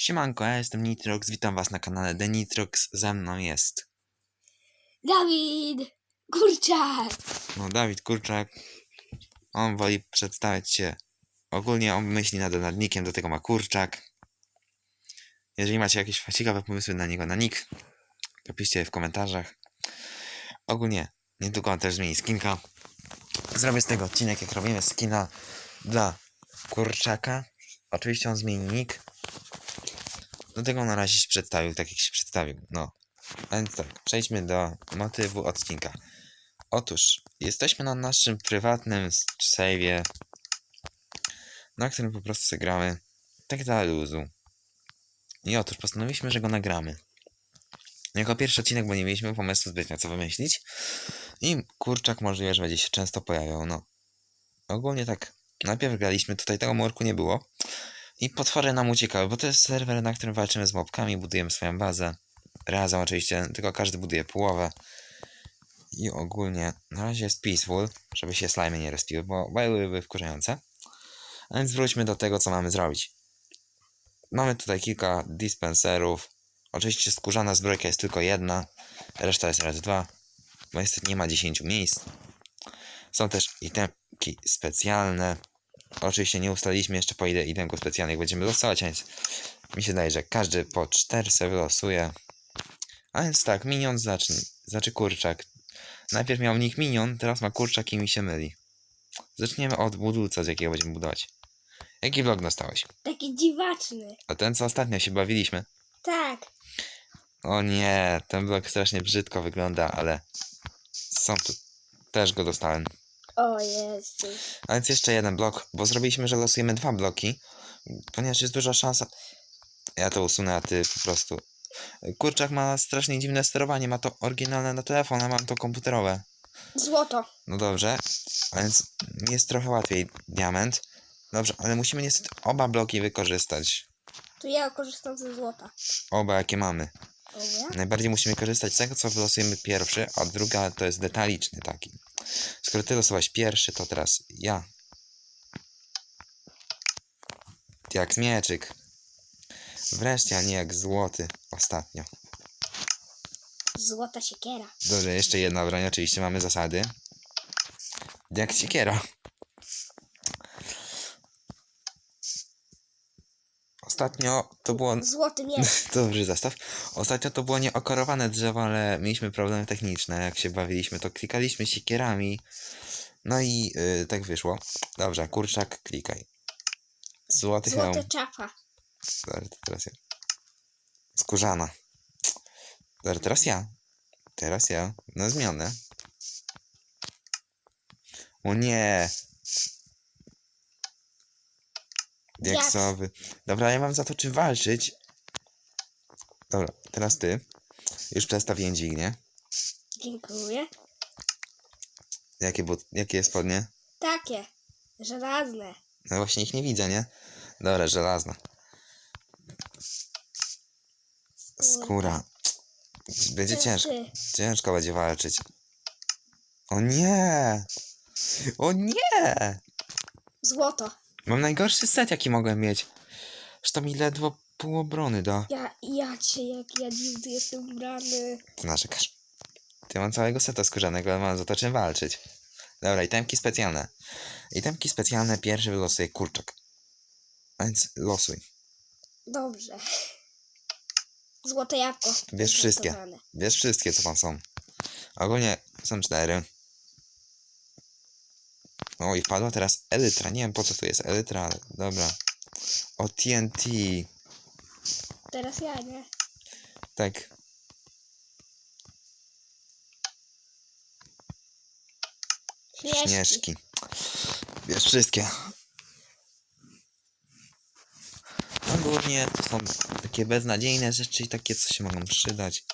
Siemanko, ja jestem Nitrox, witam was na kanale The Nitrox, ze mną jest Dawid! Kurczak! no, Dawid Kurczak. On woli przedstawiać się, ogólnie on myśli nad nadnikiem, do tego ma Kurczak. Jeżeli macie jakieś ciekawe pomysły na niego na nick, to piszcie je w komentarzach. Ogólnie, niedługo on też zmieni skinka. Zrobię z tego odcinek, jak robimy skina dla Kurczaka. Oczywiście on zmieni nick. Do tego na razie się przedstawił, tak jak się przedstawił. No. A więc tak, przejdźmy do motywu odcinka. Otóż, jesteśmy na naszym prywatnym save'ie, na którym po prostu sobie gramy tak dla luzu. I otóż postanowiliśmy, że go nagramy. Jako pierwszy odcinek, bo nie mieliśmy pomysłu zbytnio co wymyślić. I kurczak możliwe, że będzie się często pojawiał, no. Ogólnie tak, najpierw graliśmy, tutaj tego murku nie było. I potwory nam uciekały, bo to jest serwer, na którym walczymy z mobkami, budujemy swoją bazę. Razem oczywiście, tylko każdy buduje połowę. I ogólnie na razie jest peaceful, żeby się slimy nie respiły, bo byłyby wkurzające. A więc wróćmy do tego, co mamy zrobić. Mamy tutaj kilka dispenserów. Oczywiście skórzana zbrojka jest tylko jedna, reszta jest raz dwa, bo niestety nie ma 10 miejsc. Są też itemki specjalne. Oczywiście nie ustaliliśmy jeszcze po ile itemków specjalnych będziemy losować, więc mi się daje, że każdy po 4 sobie wylosuje. A więc tak, minion zacznie, znaczy kurczak. Najpierw miał nick minion, teraz ma kurczak i mi się myli. Zaczniemy od budulca, z jakiego będziemy budować. Jaki vlog dostałeś? Taki dziwaczny. A ten, co ostatnio się bawiliśmy? Tak. O nie, ten vlog strasznie brzydko wygląda, ale są tu. Też go dostałem. O Jezus. A więc jeszcze jeden blok, bo zrobiliśmy, że losujemy dwa bloki, ponieważ jest duża szansa. Ja to usunę, a ty po prostu. Kurczak ma strasznie dziwne sterowanie, ma to oryginalne na telefon, a mam to komputerowe. Złoto. No dobrze, a więc jest trochę łatwiej diament. Dobrze, ale musimy niestety oba bloki wykorzystać. To ja korzystam ze złota. Oba jakie mamy. O ja? Najbardziej musimy korzystać z tego, co wylosujemy pierwszy, a druga to jest detaliczny taki. Skoro ty losowałeś pierwszy, to teraz ja. Jak mieczyk. Wreszcie, a nie jak złoty ostatnio. Złota siekiera. Dobrze, jeszcze jedna broń, oczywiście mamy zasady. Jak siekiera. Ostatnio to było Złoty miecz. Dobry zestaw. Ostatnio to było nieokorowane drzewo, ale mieliśmy problemy techniczne. Jak się bawiliśmy, to klikaliśmy siekierami. No i yy, tak wyszło. Dobrze, kurczak, klikaj. Złoty hełm. Złote czapa. Dobra, to teraz ja. Skórzana. Dobra, teraz ja. Teraz ja. Na zmianę. O nie! Diaksowy. Dobra, ja mam za to czy walczyć. Dobra, teraz ty. Już przestawiłem dźwignię. Dziękuję. Jakie, but, jakie spodnie? Takie. Żelazne. No właśnie ich nie widzę, nie? Dobra, żelazna. Skóra. Będzie ciężko. Ciężko będzie walczyć. O nie! O nie! Złoto. Mam najgorszy set, jaki mogłem mieć. Że to mi ledwo pół obrony da. Ja, ja cię, jak ja dziwny jestem ubrany. Ty narzekasz. Ty mam całego seta skórzanego, ale mam za to czym walczyć. Dobra, itemki specjalne. Itemki specjalne pierwszy wylosuje kurczak. A więc losuj. Dobrze. Złote jabłko. Bierz wszystkie. Wiesz wszystkie, co tam są. Ogólnie są cztery. O, i wpadła teraz Elytra. Nie wiem, po co tu jest Elytra, ale dobra. O, TNT. Teraz ja, nie? Tak. Śnieżki. Śnieżki. Wiesz wszystkie. Ogólnie to są takie beznadziejne rzeczy i takie, co się mogą przydać.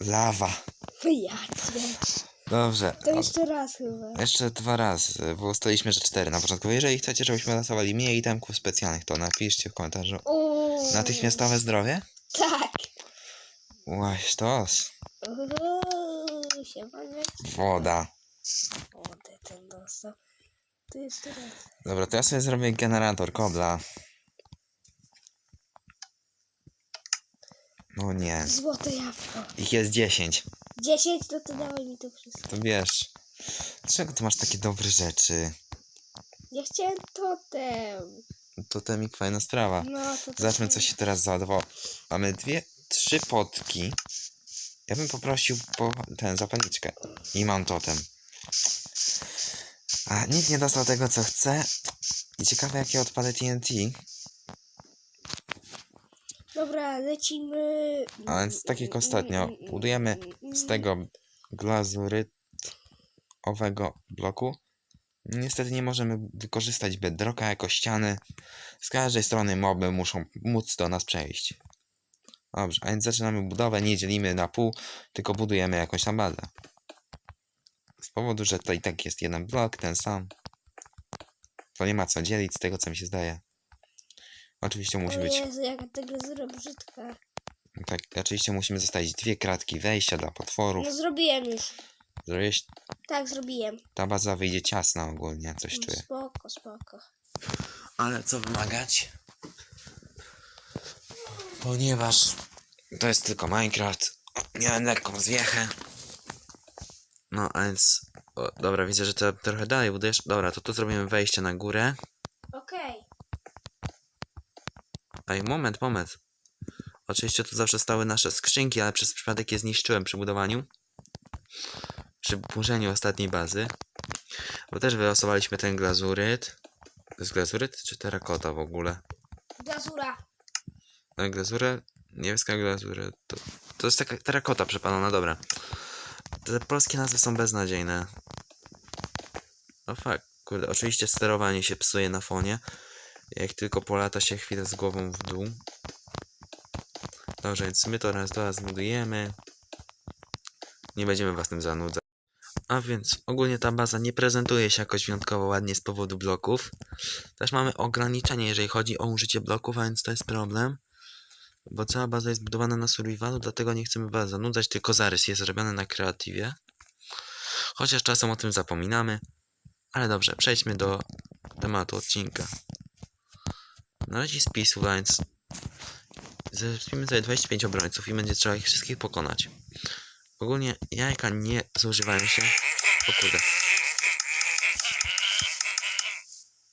Lawa. Ja cię. Dobrze. To jeszcze raz chyba. Jeszcze dwa razy, bo ustaliliśmy, że cztery na początku. Jeżeli chcecie, żebyśmy losowali mniej itemków specjalnych, to napiszcie w komentarzu. Uuu. Natychmiastowe zdrowie? Tak. Łaś Uuu, siemanie. Woda. Wodę ten dostał. To jeszcze raz. Dobra, to ja sobie zrobię generator kobla. O nie. Złote jabłko. Ich jest 10. 10, to to dawaj mi to wszystko. To wiesz. Dlaczego ty masz takie dobre rzeczy? Ja chciałem totem. Totemik fajna sprawa. No, to Zobaczmy, co się teraz załadowało. Mamy dwie, trzy potki. Ja bym poprosił po ten zapalniczkę. I mam totem. A nikt nie dostał tego, co chce. I ciekawe, jakie odpady TNT. Dobra, lecimy. A więc tak jak ostatnio, budujemy z tego glazurytowego bloku. Niestety nie możemy wykorzystać bedrocka jako ściany. Z każdej strony moby muszą móc do nas przejść. Dobrze, a więc zaczynamy budowę, nie dzielimy na pół, tylko budujemy jakąś tam bazę. Z powodu, że to i tak jest jeden blok, ten sam. To nie ma co dzielić z tego, co mi się zdaje. Oczywiście musi być Jezu, jaka ta glazura brzydka. tak, oczywiście musimy zostawić dwie kratki wejścia dla potworów. No zrobiłem już. Zrobiłeś, Tak, zrobiłem. ta baza wyjdzie ciasna ogólnie, coś No, czuję. spoko, spoko. Ale co wymagać? Ponieważ to jest tylko Minecraft, miałem lekką zwiechę. No, a więc... O, dobra, widzę, że to trochę dalej budujesz. Dobra, to tu zrobimy wejście na górę. Moment, moment. Oczywiście tu zawsze stały nasze skrzynki, ale przez przypadek je zniszczyłem przy budowaniu. Przy burzeniu ostatniej bazy. Bo też wylosowaliśmy ten glazuryt. To jest glazuryt czy terakota w ogóle? Glazura. E, Glazurę? Niebieska glazura. To, to jest taka terakota przepalona, dobra. Te polskie nazwy są beznadziejne. No fakt, kurde, oczywiście sterowanie się psuje na fonie. Jak tylko polata się chwilę z głową w dół. Dobrze, więc my to raz, dwa zbudujemy. Nie będziemy was tym zanudzać. A więc ogólnie ta baza nie prezentuje się jakoś wyjątkowo ładnie z powodu bloków. Też mamy ograniczenie, jeżeli chodzi o użycie bloków, a więc to jest problem. Bo cała baza jest budowana na survivalu, dlatego nie chcemy was zanudzać, tylko zarys jest zrobiony na kreatywie. Chociaż czasem o tym zapominamy. Ale dobrze, przejdźmy do tematu odcinka. Na razie spisu, więc zespimy sobie 25 obrońców i będzie trzeba ich wszystkich pokonać. Ogólnie jajka nie zużywają się. O kurde.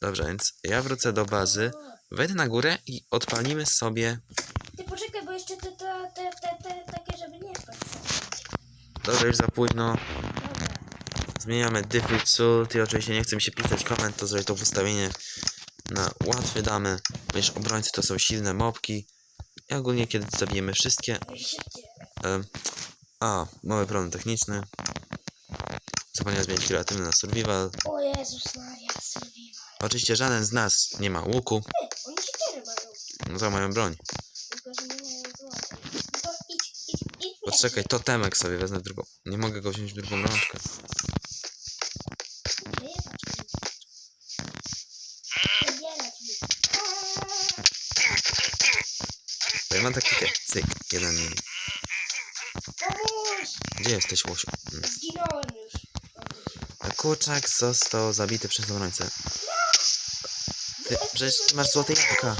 Dobrze, więc ja wrócę do bazy, wejdę na górę i odpalimy sobie Ty poczekaj, bo jeszcze te, te, te, te, te takie, żeby nie wpaść. Dobra, już za późno. Dobra. Zmieniamy sult i oczywiście nie chcę mi się pisać komend, to zrobię to w ustawienie na łatwe damy. Wiesz, obrońcy to są silne mobki. I ogólnie kiedy zabijemy wszystkie... Em, a, mały problem techniczny. Zapomniałem zmienić kreatywny na survival. O Jezus Maria, survival. Oczywiście żaden z nas nie ma łuku, Ty, oni siekiery mają. no to mają broń. Tylko, że nie mają złota. No to idź, idź, idź. Poczekaj, totemek sobie wezmę drugą. Nie mogę go wziąć w drugą rączkę. Nie patrz mi. Zabierać mi. To ja mam taktykę. Cyk, jeden mniej. Gdzie jesteś, łosiu? Mm. Zginąłem już. Kurczak został zabity przez obrońcę. Ty, przecież ty masz złote jabłka.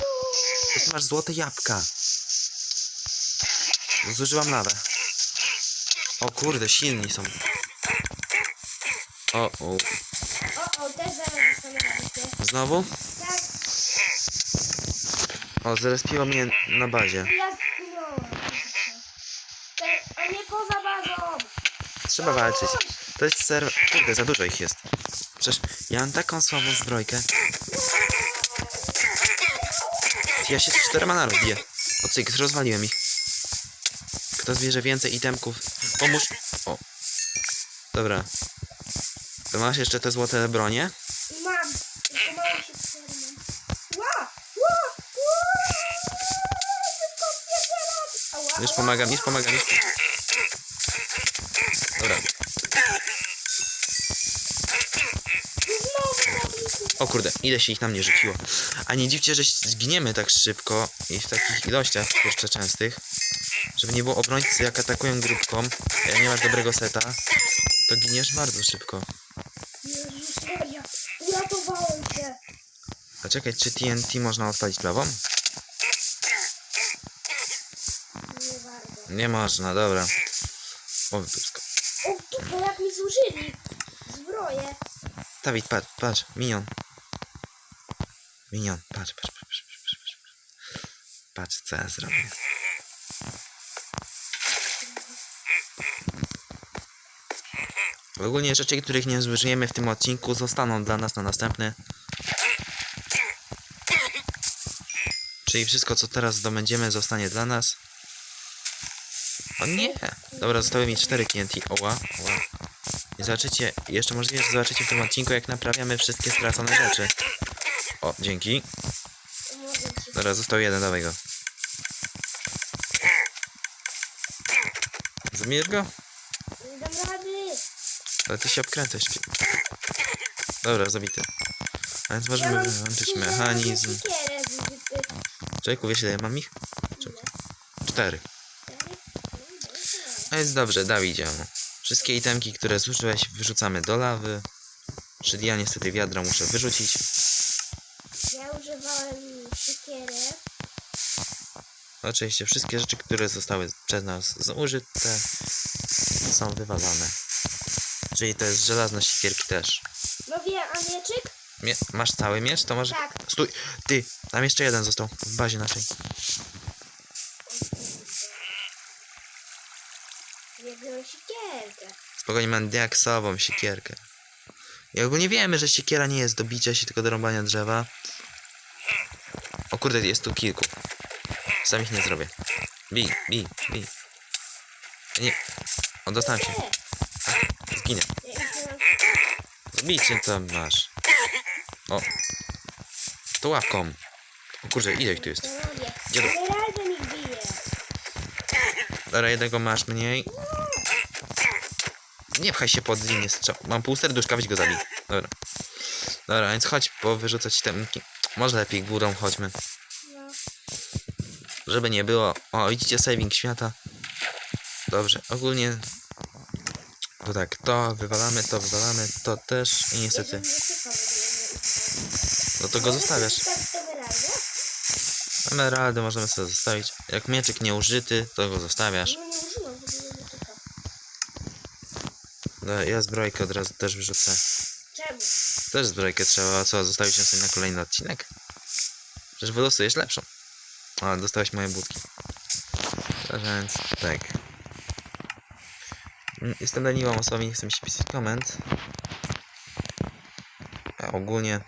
Przecież ty masz złote jabłka. Zużyłam lawę. O kurde, silni są. O, o. O, o, też zaraz wyspie. Znowu? O, zrespiło mnie na bazie. ja zginąłem. A nie poza bazą! Trzeba walczyć. To jest serwer... Kurde, za dużo ich jest. Przecież ja mam taką słabą zbrojkę. Ja się z czterema naraz biję. O cyk, rozwaliłem ich. Kto zbierze więcej itemków, pomóż... O. Dobra. To masz jeszcze te złote bronie? Już pomagam, już pomagam, już. Dobra. Znowu robicie. O kurde, ile się ich na mnie rzuciło. A nie dziwcie, że zginiemy tak szybko i w takich ilościach kurczę częstych. Żeby nie było obrońcy jak atakują grupką, jak nie masz dobrego seta, to giniesz bardzo szybko. Jezus Maria! Uratowałem się! A czekaj, czy TNT można odpalić prawą? Nie można, dobra. O, dupsko. O, dupę, jak mi zużyli. Zbroję. Dawid, patrz, patrz, minion. Minion, patrz, patrz, patrz, patrz, patrz, patrz. Patrz, co ja zrobię. Ogólnie rzeczy, których nie zużyjemy w tym odcinku, zostaną dla nas na następny. Czyli wszystko, co teraz zdobędziemy, zostanie dla nas. O nie! Dobra, zostały mi 4 TNT. Oła, oła. I zobaczycie, jeszcze możliwe, że zobaczycie w tym odcinku, jak naprawiamy wszystkie stracone rzeczy. O, dzięki. Dobra, został jeden, dawaj go. Zabijesz go? Ale ty się obkręcasz. Dobra, zabity. A więc Ja możemy mam wyłączyć mechanizm. Człowieku, wiesz ile ja mam ich? Cztery. Cztery? A więc dobrze, Dawidzie. Wszystkie itemki, które zużyłeś, wyrzucamy do lawy. Czyli ja niestety wiadra muszę wyrzucić. Ja używałem siekierę. Oczywiście wszystkie rzeczy, które zostały przez nas zużyte, są wywalane. Czyli to jest żelazne siekierki też. No wie, a mieczyk? Mie masz cały miecz? To może... Tak. Stój! Ty! Tam jeszcze jeden został w bazie naszej. Jedną siekierkę. Spokojnie, mam diaksową siekierkę. I ogólnie wiemy, że siekiera nie jest do bicia się, tylko do rąbania drzewa. O kurde, jest tu kilku. Sam ich nie zrobię. Bij, bij, bij. Nie. O, dostałem się. Zginę. Zabijcie co masz. O. To łapką. O kurczę, ile ich tu jest? Dziadu. Dobra, jednego masz mniej. Nie pchaj się pod linię strzał. Mam pół serduszka, weź go zabij. Dobra. Dobra, więc chodź powyrzucać temki. Może lepiej górą chodźmy. Żeby nie było. O, widzicie saving świata. Dobrze, ogólnie. To tak, to wywalamy, to wywalamy, to też i niestety. No to go zostawiasz. Emeraldy możemy sobie zostawić. Jak mieczyk nieużyty, to go zostawiasz. No nie używam w ogóle mieczyka. No, ja zbrojkę od razu też wyrzucę. Czemu? Też zbrojkę trzeba, a co, zostawić ją sobie na kolejny odcinek? Przecież wylosujesz lepszą. A, dostałeś moje budki. Więc tak. Mm, Jestem leniwą osobą nie chcę mi się pisać koment. A ogólnie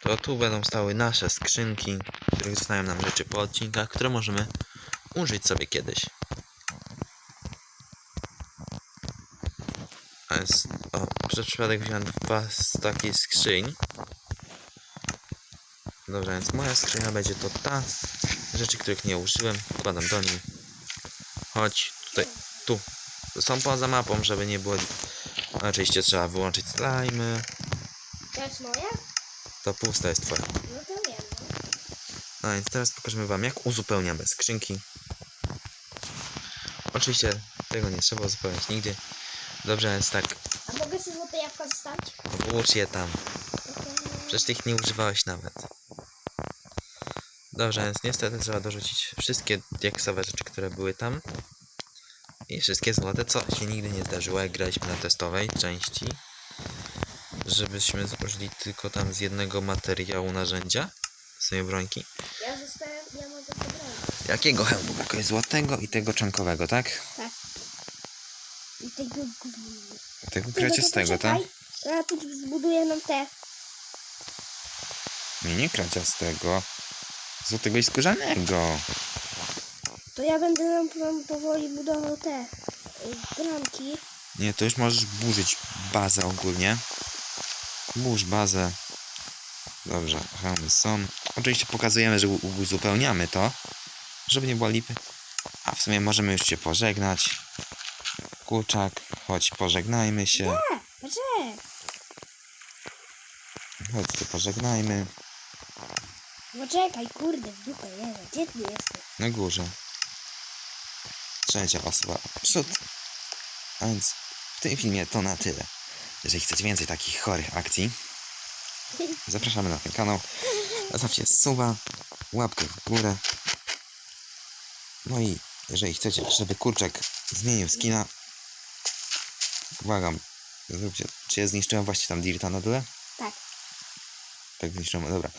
to tu będą stały nasze skrzynki, w których zostają nam rzeczy po odcinkach, które możemy użyć sobie kiedyś. Więc, o, przez przypadek wziąłem dwa z takiej skrzyń. Dobra, więc moja skrzynia będzie to ta. Rzeczy, których nie użyłem, wkładam do niej. Chodź, tutaj, tu. Są poza mapą, żeby nie było... Oczywiście trzeba wyłączyć slimy. To jest moja? To pusta jest twoja. No to wiem, no. No więc teraz pokażemy wam, jak uzupełniamy skrzynki. Oczywiście tego nie trzeba uzupełniać nigdy. Dobrze, więc tak, A mogę sobie złote jabłka zostawić? włóż je tam. Przecież ty ich nie używałeś nawet. Dobrze, więc niestety trzeba dorzucić wszystkie diaksowe rzeczy, które były tam. I wszystkie złote, co się nigdy nie zdarzyło, jak graliśmy na testowej części. Żebyśmy zużyli tylko tam z jednego materiału narzędzia. Sobie brońki. Ja zostałem, ja pobrać. Jakiego hełmu brakuje? Złotego i tego czankowego, tak? Tego gówna. Tego kraciastego, tak? Ja tu zbuduję nam te. Nie, nie kraciastego. Złotego i skórzanego. To ja będę nam, nam powoli budował te y, bramki. Nie, to już możesz burzyć bazę ogólnie. Burz bazę. Dobrze, hełmy są. Oczywiście pokazujemy, że uzupełniamy to, żeby nie było lipy. A w sumie możemy już się pożegnać. Kurczak, chodź, pożegnajmy się. E, Patrzę. Chodź, tu pożegnajmy. Poczekaj, kurde, w dupę, Jezu, gdzie ty jesteś? Na górze. Trzecia osoba przód. A więc w tym filmie to na tyle. Jeżeli chcecie więcej takich chorych akcji, zapraszamy na ten kanał. Zostawcie suba, łapkę w górę. No i jeżeli chcecie, żeby kurczak zmienił skina, błagam, zróbcie. Czy ja zniszczyłem właśnie tam Dirta na dole? Tak. Tak zniszczyłem, dobra.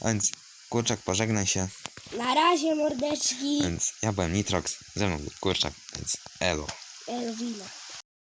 A więc kurczak, pożegnaj się. Na razie, mordeczki. Więc ja byłem Nitrox, ze mną był kurczak, więc elo. Elwina.